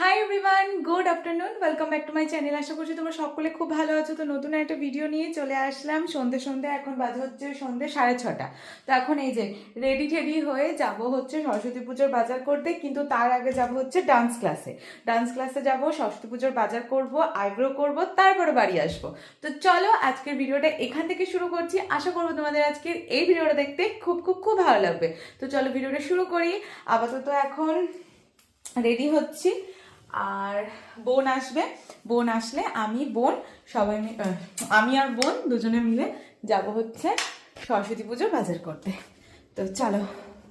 Hi everyone good afternoon welcome back to my channel আশা করছি তোমরা সকলে খুব ভালো আছো। তো নতুন একটা ভিডিও নিয়ে চলে আসলাম। সন্ধে সন্ধে, এখন বাজে হচ্ছে সন্ধে সাড়ে ছটা। তো এখন এই যে রেডি টেডি হয়ে যাব হচ্ছে সরস্বতী পুজোর বাজার করতে, কিন্তু তার আগে যাব হচ্ছে ডান্স ক্লাসে ডান্স ক্লাসে যাব, সরস্বতী পুজোর বাজার করব, আইব্রো করব, তারপরে বাড়ি আসব। তো চলো আজকের ভিডিওটা এখান থেকে শুরু করছি। আশা করব তোমাদের আজকের এই ভিডিওটা দেখতে খুব খুব খুব ভালো লাগবে। তো চলো ভিডিওটা শুরু করি। আপাতত এখন রেডি হচ্ছি। আর বোন আসবে। বোন আসলে আমি, বোন, সবাই আমি আর বোন দুজনে মিলে যাব হচ্ছে সরস্বতী পুজোর বাজার করতে। তো চলো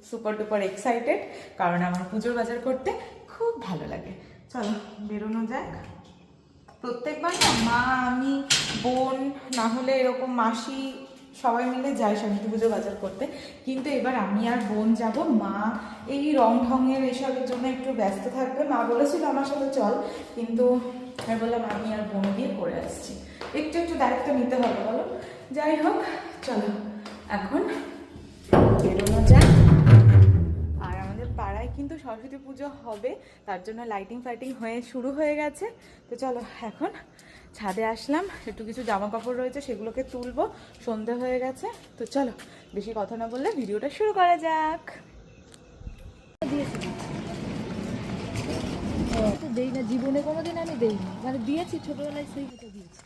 সুপার ডুপার এক্সাইটেড কারণ আমার পুজোর বাজার করতে খুব ভালো লাগে। চলো, বেরোনো যাক। প্রত্যেকবার মা, আমি, বোন, না হলে এরকম মাসি সবাই মিলে যায় সরস্বতী পুজো বাজার করতে। কিন্তু এবার আমি আর বোন যাব। মা এই রং ঢঙের এসবের জন্য একটু ব্যস্ত থাকবে। মা বলেছিল আমার সাথে চল। কিন্তু আমি বললাম, আমি আর বোন গিয়ে করে আসছি। একটু একটু দায়িত্ব নিতে হবে, বলো। যাই হোক, চলো। এখন বেরোনো যাক। আর আমাদের পাড়ায় কিন্তু সরস্বতী পুজো হবে। তার জন্য লাইটিং ফাইটিং হয়ে, শুরু হয়ে গেছে। তো চলো, এখন ছাদে আসলাম একটু কিছু জামা কাপড় রয়েছে সেগুলোকে তুলবো সন্ধে হয়ে গেছে। তো চলো বেশি কথা না বললে ভিডিওটা শুরু করা যাক। তো দেই না জীবনে কোনোদিন আমি দেই না মানে দিয়েছি ছোটবেলায় সেই মতো দিয়েছি।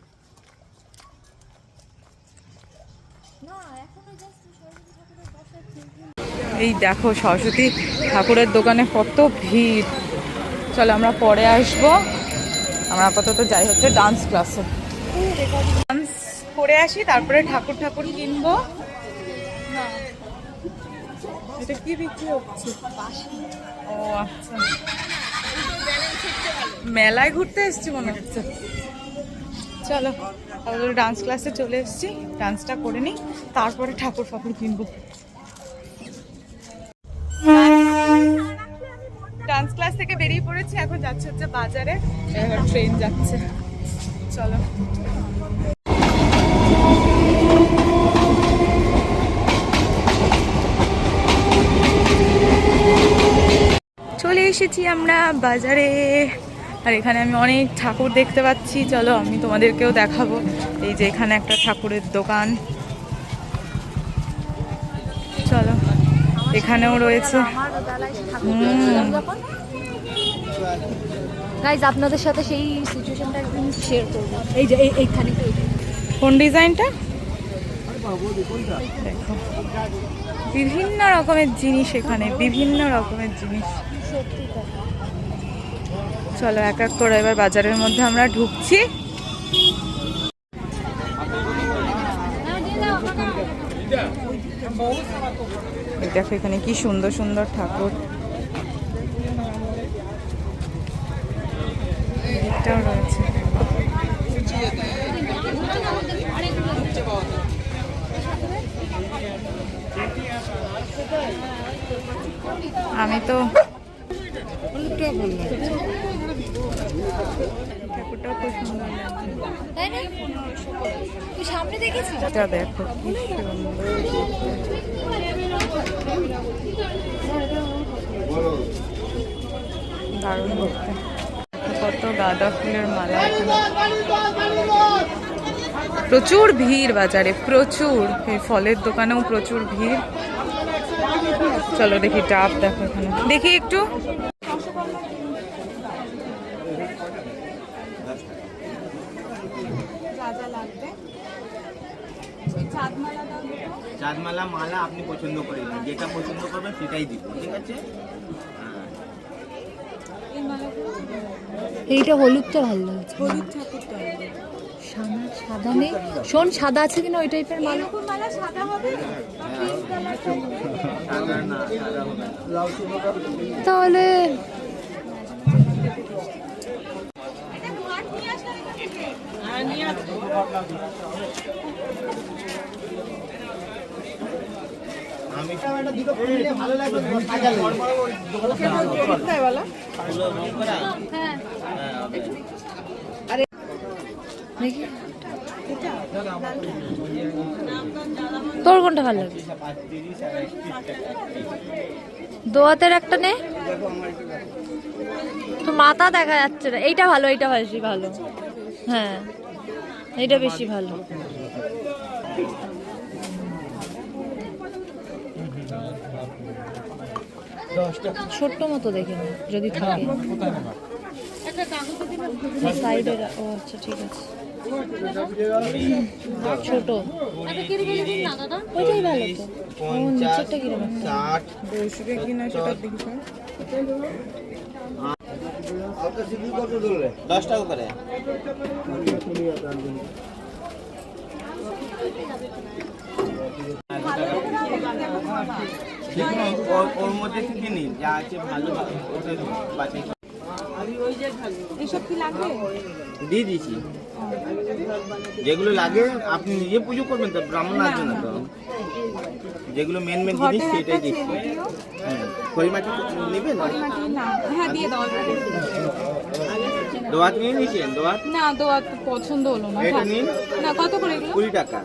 এই দেখো সরস্বতী ঠাকুরের দোকানে কত ভিড়। চলো আমরা পরে আসব। আমরা আপাতত যাই হচ্ছে ডান্স ক্লাসে ডান্স করে আসি, তারপরে ঠাকুর ঠাকুর কিনবো। এটা কি বিক্রি হচ্ছে? ও আচ্ছা। মেলায় ঘুরতে এসছি মনে হচ্ছে। চলো, তাহলে ডান্স ক্লাসে চলে এসেছি। ডান্সটা করে নিই, তারপরে ঠাকুর ফাকুর কিনবো। থেকে বেরিয়ে পড়েছি এখন যাচ্ছে হচ্ছে বাজারে। এখন ট্রেন যাচ্ছে। চলো। চলে এসেছি আমরা বাজারে। আর এখানে আমি অনেক ঠাকুর দেখতে পাচ্ছি। চলো আমি তোমাদেরকেও দেখাবো। এই যে এখানে একটা ঠাকুরের দোকান। চলো এখানেও রয়েছে। হুম। গাইজ আপনাদের সাথে সেই সিচুয়েশনটা শেয়ার করব। এই যে এই- এইখানে। কোন ডিজাইনটা? দেখো। বিভিন্ন রকমের জিনিস এখানে বিভিন্ন রকমের জিনিস। চলো এক এক করে এবার বাজারের মধ্যে আমরা ঢুকছি। দেখো এখানে কি সুন্দর সুন্দর ঠাকুর এটাও রয়েছে আমি তো ঠাকুরটাও খুব সুন্দর লাগছে তাই না তুই সামনে দেখেছিস? তো দেখো কি দারুণ দেখতে কত গাঁদা ফুলের মালা প্রচুর ভিড় বাজারে প্রচুর। এই ফলের দোকানেও প্রচুর ভিড়। চলো দেখি ডাব দেখো এখানে। দেখি একটু। চাঁদমালা মালা আপনি পছন্দ করে নিন যেটা পছন্দ করবেন সেটাই দিব ঠিক আছে? এইটা হলুদটা ভালো লাগছে। হলুদ ঠাকুরটা সাদা সাদা নেই। শোন সাদা আছে কিনা ওই টাইপের মালা? সাদা হবে। তাহলে আমি ভালো লাগবে রং করা হ্যাঁ হ্যাঁ হবে। দেখি। তোর কোনটা ভালো লাগে? দোয়াতের একটা নে। তো মাথা দেখা যাচ্ছে না। এইটা ভালো এইটা বেশি ভালো। হ্যাঁ এইটা বেশি ভালো। ছোট্ট মতো দেখে যদি থাকে। সাইডে ও আচ্ছা ঠিক আছে। ছোট। ওইটাই ভালো তো। নিচেরটা কীরকম? ষাট বৌশুকে কিনা সেটা দেখি দশ টাকা করে ওর- মধ্যে থেকে নিন যা আছে ভালো ওটা করে। এসব কি লাগবে দিয়ে দিয়েছি। যেগুলো লাগে আপনি নিজে পুজো করবেন তো ব্রাহ্মণ আসবে না তো যেগুলো মেন মেন জিনিস সেটাই দিচ্ছি। নেবেন মাটি না? দিয়ে দাও। দোয়াত নিয়ে নিয়েছেন? দোয়াত? না দোয়া পছন্দ হলো না। এটা নিন। না কত করে এগুলো? কুড়ি টাকা।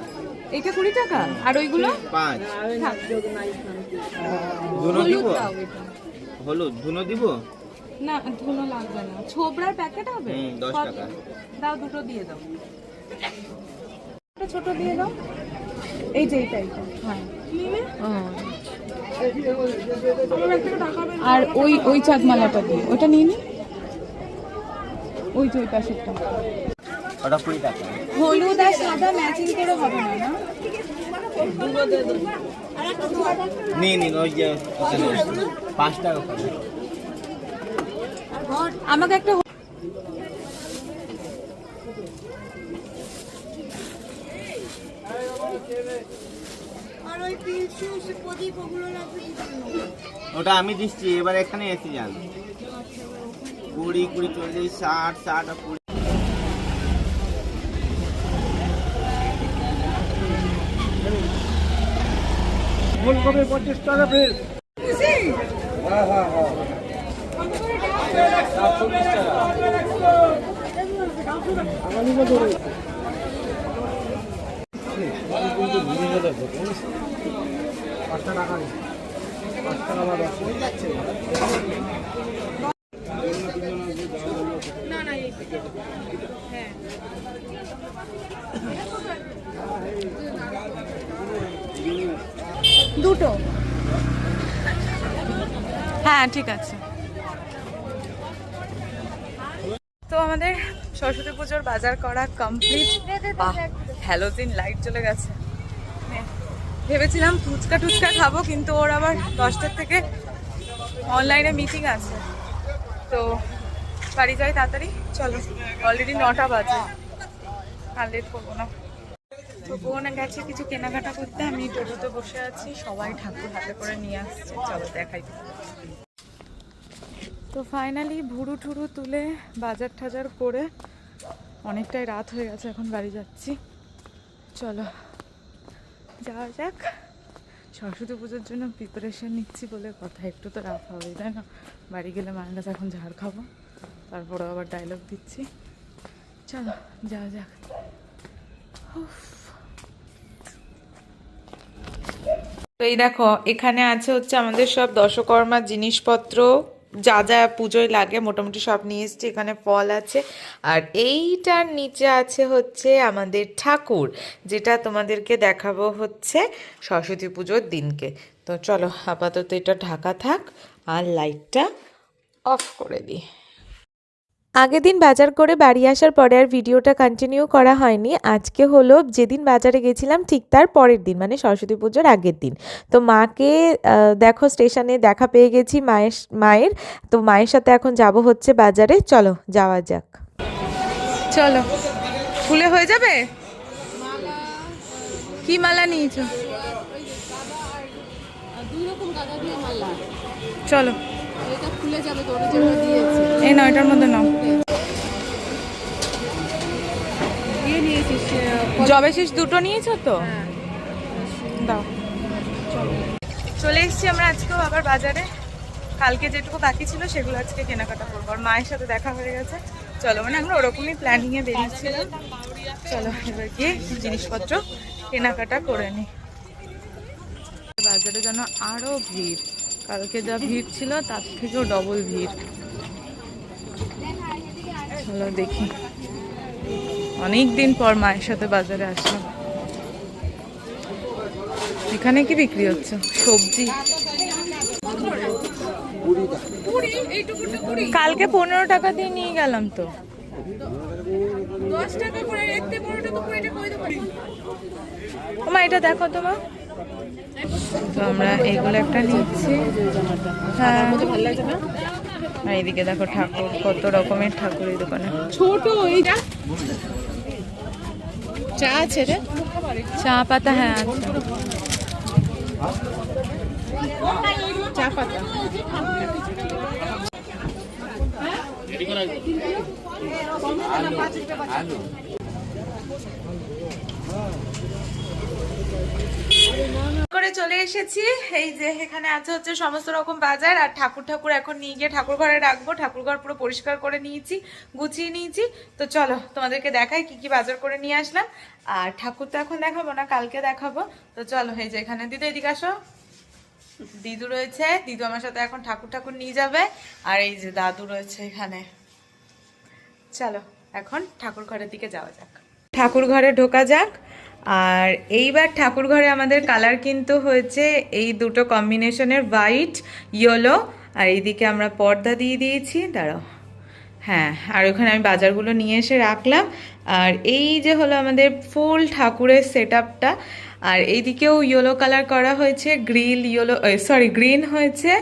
এটা কুড়ি টাকা? আর ওইগুলো? পাঁচ। ধুনো দিব? হলুদ। ধুনো দিব? না ধুনো লাগবে না। ছোবড়ার প্যাকেট হবে? দশ টাকা। দাও দুটো দিয়ে দাও। একটা ছোট দিয়ে দাও। এই যে এইটা এইটা হ্যাঁ আর ওই ওই চাঁদমালাটা দিয়ে। ওটা নিয়ে নি। ওই যে ওই পাশেরটা। ওটা কুড়ি টাকা। হলুদ আর সাদা ম্যাচিং করে হবে না না? নিয়ে নিন ওই যে পাঁচ টাকা আমাকে একটা ওটা আমি দিচ্ছি এবার এখানে এসে যান কুড়ি কুড়ি চল্লিশ ষাট ষাট আর কুড়ি। ফুলকপি পঁচিশ টাকা পিস পাঁচটা টাকা নেই দুটো। হ্যাঁ ঠিক আছে। আমাদের সরস্বতী পুজোর বাজার করা কমপ্লিট হ্যালোজিন লাইট চলে গেছে। ভেবেছিলাম ফুচকা টুচকা খাব, কিন্তু ওর আবার দশটার থেকে অনলাইনে মিটিং আছে। তো বাড়ি যাই তাড়াতাড়ি। চলো অলরেডি নটা বাজে। আর লেট করব না। তো বোন গেছে কিছু কেনাকাটা করতে, আমি টোটোতে বসে আছি। সবাই ঠাকুর হাতে করে নিয়ে আসছে। চলো দেখাই। তো ফাইনালি ভুরু ঠুরু তুলে বাজার টাজার করে অনেকটাই রাত হয়ে গেছে, এখন বাড়ি যাচ্ছি। চলো, যাওয়া যাক। সরস্বতী পুজোর জন্য প্রিপারেশন নিচ্ছি বলে কথা, একটু তো রাত হবে তাই না? বাড়ি গেলে মায়ের কাছে এখন ঝাড় খাব তারপরে আবার ডায়লগ দিচ্ছি। চলো, যাওয়া যাক। তো এই দেখো, এখানে আছে হচ্ছে আমাদের সব দশকর্মার জিনিসপত্র। যা যা পুজোয় লাগে, মোটামুটি সব নিয়ে এসছি, এখানে ফল আছে। আর এইটার নিচে আছে হচ্ছে আমাদের ঠাকুর, যেটা তোমাদেরকে দেখাবো হচ্ছে সরস্বতী পুজোর দিনকে। তো চলো আপাতত এটা ঢাকা থাক, আর লাইটটা অফ করে দিই। আগের দিন বাজার করে বাড়ি আসার পরে আর ভিডিওটা কন্টিনিউ করা হয়নি। আজকে হলো যেদিন বাজারে গেছিলাম ঠিক তার পরের দিন মানে সরস্বতী পুজোর আগের দিন। তো মাকে দেখো স্টেশনে দেখা পেয়ে গেছি মায়ের মায়ের। তো মায়ের সাথে এখন যাব হচ্ছে বাজারে। চলো যাওয়া যাক। চলো। ফুলে হয়ে যাবে? কি মালা নিয়েছো? দুই রকম গাঁদা দিয়ে মালা। চলো। এটা খুলে যাবে তো জন্য দিয়েছি। এই নয়টার মধ্যে নাও। দিয়ে নিয়েছিস জবে শেষ দুটো নিয়েছো তো? দাও। চলে এসেছি আমরা আজকেও আবার বাজারে। কালকে যেটুকু বাকি ছিল সেগুলো আজকে কেনাকাটা করব। আর মায়ের সাথে দেখা হয়ে গেছে। চলো মানে আমরা ওরকমই প্ল্যানিংয়ে বেরিয়েছিলাম। চলো এবার গিয়ে জিনিসপত্র কেনাকাটা করে নিই বাজারে যেন আরও ভিড়। কালকে যা ভিড় ছিল তার থেকেও ডবল ভিড়। চলো দেখি। অনেক দিন পর মায়ের সাথে বাজারে আসলাম। এখানে কি বিক্রি হচ্ছে? সবজি। কালকে পনেরো টাকা দিয়ে নিয়ে গেলাম তো। মা এটা দেখো তো মা। তো আমরা এইগুলো একটা নিচ্ছি। হ্যাঁ। আর এইদিকে দেখো ঠাকুর কত রকমের ঠাকুর এই দোকানে। ছোট এইটা? চা আছে রে? চা পাতা হ্যাঁ চা পাতা। করে চলে এসেছি। এই যে এখানে আছে হচ্ছে সমস্ত রকম বাজার, আর ঠাকুর ঠাকুর এখন নিয়ে গিয়ে ঠাকুর ঘরে রাখব। ঠাকুর ঘর পুরো পরিষ্কার করে নিয়েছি, গুছিয়ে নিয়েছি। তো চলো, তোমাদেরকে দেখাই কি কি বাজার করে নিয়ে আসলাম। আর ঠাকুর তো এখন দেখাবো না, কালকে দেখাবো। তো চলো, এই যে এখানে দিদি, এদিকে আসো। দিদু রয়েছে, দিদু আমার সাথে এখন ঠাকুর ঠাকুর নিয়ে যাবে। আর এই যে দাদু রয়েছে এখানে। চলো, এখন ঠাকুর ঘরের দিকে যাওয়া যাক। ঠাকুর ঘরে ঢোকা যাক। আর এইবার ঠাকুর ঘরে আমাদের কালার কিন্তু হয়েছে এই দুটো কম্বিনেশনের হোয়াইট ইয়েলো আর এইদিকে আমরা পর্দা দিয়ে দিয়েছি, দাঁড়াও। হ্যাঁ আর ওখানে আমি বাজারগুলো নিয়ে এসে রাখলাম। আর এই যে হলো আমাদের ফুল ঠাকুরের সেট আপটা আর এইদিকেও ইয়েলো কালার করা হয়েছে গ্রিল ইয়েলো সরি গ্রিন হয়েছে।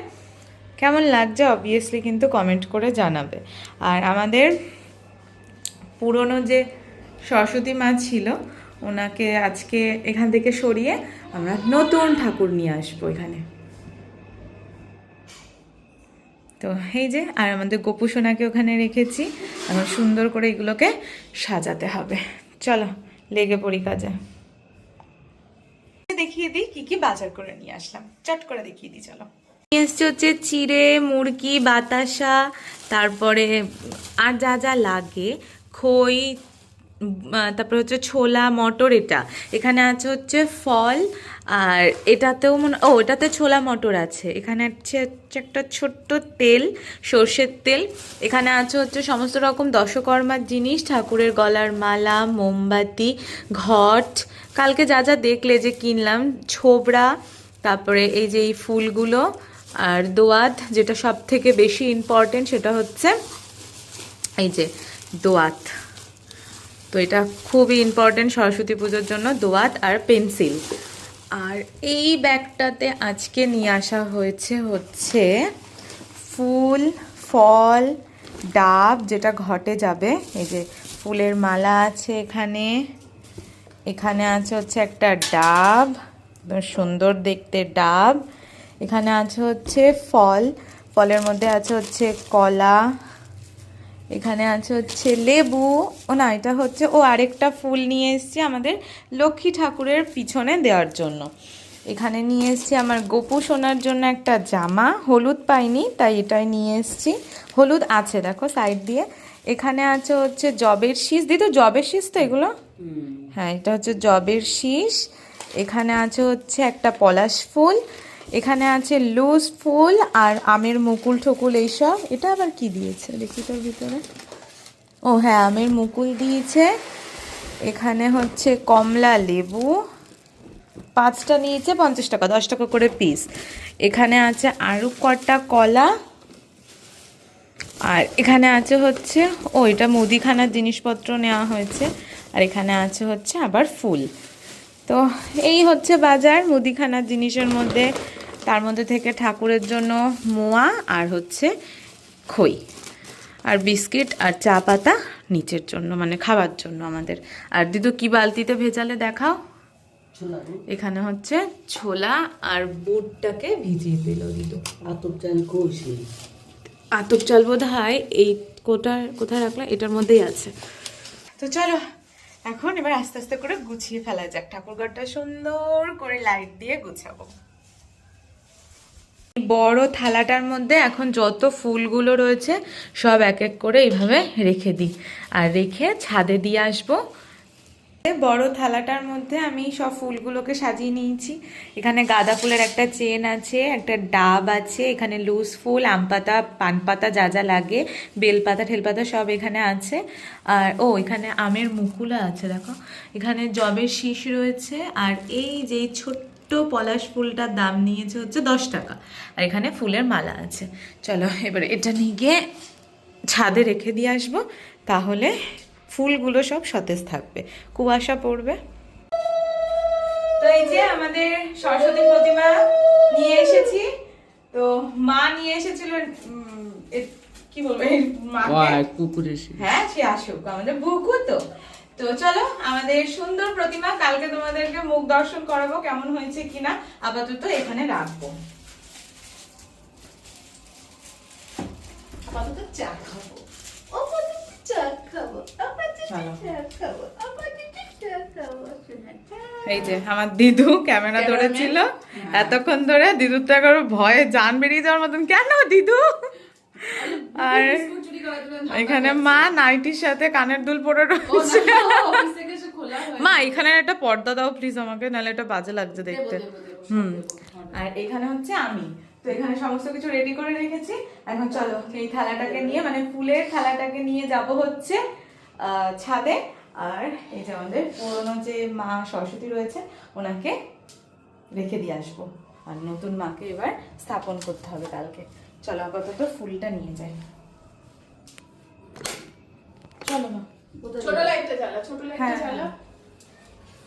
কেমন লাগছে অবভিয়াসলি কিন্তু কমেন্ট করে জানাবে। আর আমাদের পুরনো যে সরস্বতী মা ছিল ওনাকে আজকে এখান থেকে সরিয়ে আমরা নতুন ঠাকুর নিয়ে আসব এখানে। তো এই যে, আর আমাদের গোপু সোনাকে ওখানে রেখেছি। এখন সুন্দর করে এগুলোকে সাজাতে হবে। চলো, লেগে পড়ি কাজে। দেখিয়ে দিই কি কি বাজার করে নিয়ে আসলাম। চট করে দেখিয়ে দিই, চলো। নিয়ে এসছে হচ্ছে চিড়ে, মুরগি, বাতাসা, তারপরে আর যা যা লাগে, খই তারপরে হচ্ছে ছোলা, মটর এটা। এখানে আছে হচ্ছে ফল, আর এটাতেও মনে, ও, এটাতে ছোলা, মটর আছে। এখানে আছে হচ্ছে একটা ছোট্ট তেল, সর্ষের তেল। এখানে আছে হচ্ছে সমস্ত রকম দশকর্মার জিনিস, ঠাকুরের গলার মালা, মোমবাতি, ঘট। কালকে যা যা দেখলে যে কিনলাম, ছোবড়া, তারপরে এই যে এই ফুলগুলো, আর দোয়াত যেটা সব থেকে বেশি ইম্পর্টেন্ট সেটা হচ্ছে এই যে দোয়াত তো এটা খুবই ইম্পর্টেন্ট সরস্বতী পুজোর জন্য দোয়াত আর পেন্সিল। আর এই ব্যাগটাতে আজকে নিয়ে আসা হয়েছে হচ্ছে ফুল, ফল, ডাব, যেটা ঘটে যাবে। এই যে ফুলের মালা আছে এখানে। এখানে আছে হচ্ছে একটা ডাব সুন্দর দেখতে ডাব। এখানে আছে হচ্ছে ফল। ফলের মধ্যে আছে হচ্ছে কলা এখানে আছে হচ্ছে লেবু ও না এটা হচ্ছে ও আরেকটা ফুল নিয়ে এসছি আমাদের লক্ষ্মী ঠাকুরের পিছনে দেওয়ার জন্য। এখানে নিয়ে এসেছি আমার গোপু সোনার জন্য একটা জামা হলুদ পাইনি তাই এটাই নিয়ে এসেছি। হলুদ আছে দেখো সাইড দিয়ে। এখানে আছে হচ্ছে জবের শীষ দিদি তো জবের শীষ তো এগুলো? হ্যাঁ এটা হচ্ছে জবের শীষ। এখানে আছে হচ্ছে একটা পলাশ ফুল। এখানে আছে লুজ ফুল আর আমের মুকুল ঠুকুল এইসব। এটা আবার কি দিয়েছে? দেখি তোর ভিতরে। ও হ্যাঁ আমের মুকুল দিয়েছে। এখানে হচ্ছে কমলা লেবু। পাঁচটা নিয়েছে, পঞ্চাশ টাকা, দশ টাকা করে পিস এখানে আছে আরও কটা কলা। আর এখানে আছে হচ্ছে, ও, এটা মুদিখানার জিনিসপত্র নেওয়া হয়েছে। আর এখানে আছে হচ্ছে আবার ফুল। তো এই হচ্ছে বাজার মুদিখানার জিনিসের মধ্যে। তার মধ্যে থেকে ঠাকুরের জন্য মোয়া আর হচ্ছে খই। আর বিস্কিট আর চা পাতা নিচের জন্য মানে খাবার জন্য আমাদের। আর দিদু কি বালতিতে ভেজালে দেখাও? এখানে হচ্ছে ছোলা আর বুটটাকে ভিজিয়ে দিল দিদু। আতপ চাল আতপ চাল বোধ হয় এই কোটার কোথায় রাখলাম এটার মধ্যেই আছে। তো চলো এখন এবার আস্তে আস্তে করে গুছিয়ে ফেলা যাক। ঠাকুরঘরটা সুন্দর করে লাইট দিয়ে গুছাবো। বড় থালাটার মধ্যে এখন যত ফুলগুলো রয়েছে, সব এক এক করে এইভাবে রেখে দিই। আর রেখে ছাদে দিয়ে আসব। বড় থালাটার মধ্যে আমি সব ফুলগুলোকে সাজিয়ে নিয়েছি। এখানে গাঁদা ফুলের একটা চেন আছে, একটা ডাব আছে, এখানে লুজ ফুল, আম পাতা, পান যা যা লাগে বেলপাতা ঠেলপাতা সব এখানে আছে। আর, ও, এখানে আমের মুকুলা আছে, দেখো। এখানে জবের শীষ রয়েছে। আর এই যে এই ছোট্ট পলাশ ফুলটার দাম নিয়েছে হচ্ছে দশ টাকা। আর এখানে ফুলের মালা আছে। চলো এবার এটা নিয়ে গিয়ে ছাদে রেখে দিয়ে আসব। তাহলে ফুলগুলো সব সতেজ থাকবে। কুয়াশা পড়বে। তো এই যে আমাদের সরস্বতী প্রতিমা নিয়ে এসেছি। তো মা নিয়ে এসেছিল কি বলব মাকে। কুকুর এসে হ্যাঁ সে আসুক আমাদের বুকু তো। তো চলো আমাদের সুন্দর প্রতিমা কালকে তোমাদেরকে মুখ দর্শন করাবো কেমন হয়েছে কিনা। আপাতত এখানে রাখব। আপাতত চা খাব। আপাতত চা খাব। আপাতত চা খাব। আপাতত চা খাব। এই যে আমার দিদু ক্যামেরা ধরেছিল। এতক্ষণ ধরে দিদুর তো একবার ভয়ে জান বেরিয়ে যাওয়ার মতন। কেন দিদু? আর এখানে মা নাইটির সাথে কানের দুল পরে রয়েছে। মা এখানে একটা পর্দা দাও প্লিজ আমাকে নাহলে এটা বাজে লাগছে দেখতে। হুম। আর এখানে হচ্ছে আমি। তো এখানে সমস্ত কিছু রেডি করে রেখেছি। এখন চলো এই থালাটাকে নিয়ে মানে ফুলের থালাটাকে নিয়ে যাব হচ্ছে ছাদে। আর এই যে আমাদের পুরোনো যে মা সরস্বতী রয়েছে ওনাকে রেখে দিয়ে আসব। আর নতুন মাকে এবার স্থাপন করতে হবে কালকে। চলো আপাতত ফুলটা নিয়ে যাই চলো না ছোট লাইটটা জ্বালা ছোট লাইটটা হ্যাঁ, জ্বালা হ্যাঁ।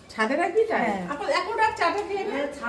ছাদে রাখবি তাই হ্যাঁ। এখন এখন রাখ চাটা খেয়ে নে।